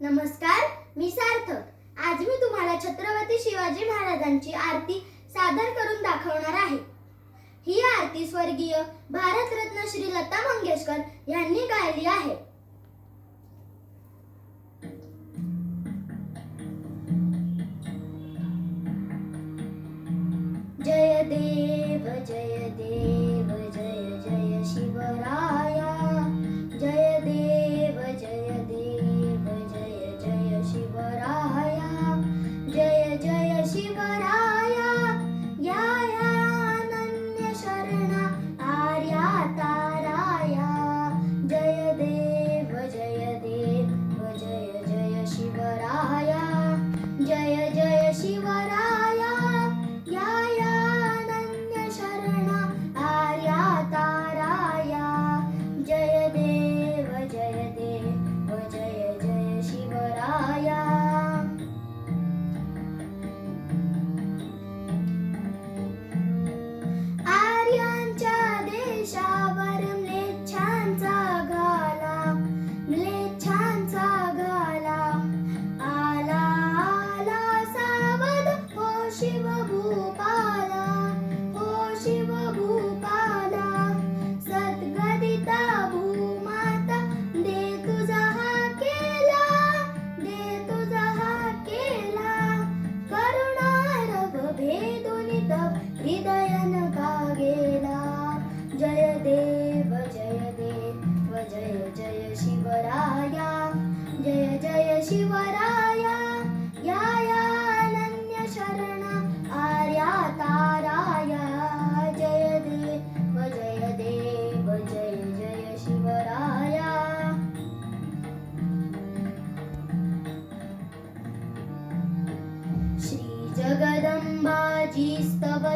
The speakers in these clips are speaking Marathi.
नमस्कार मी सार्थक. आज मी तुम्हाला छत्रपती शिवाजी महाराजांची आरती सादर करून दाखवणार आहे. ही आरती स्वर्गीय भारतरत्न श्री लता मंगेशकर यांनी गायली आहे. जय देव. शिवराया या या अनन्य शरणा आर्या ताराया जय देव जय देव जय जय शिवराया. श्री जगदम्बाजी स्तव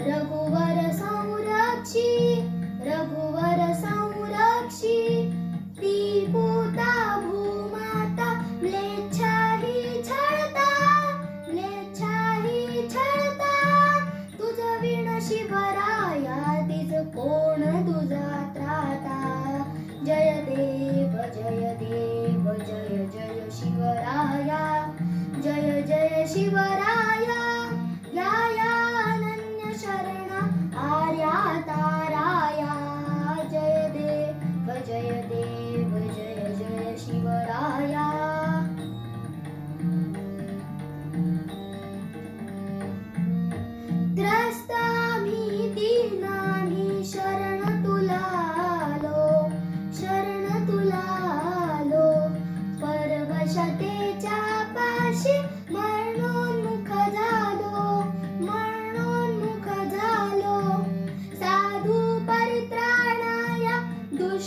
रघुवर संरक्षी रघुवर संरक्षी ती पूता भूमाता म्लेच्छाही छळता म्लेच्छाही छळता. तुझ विण शिवराया तिज कोण तुझा त्राता? जय देव जय देव जय जय शिवराया जय जय शिवराया.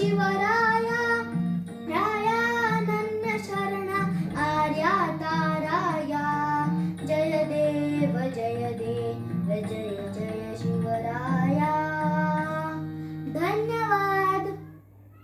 ಶಿವರಾಯ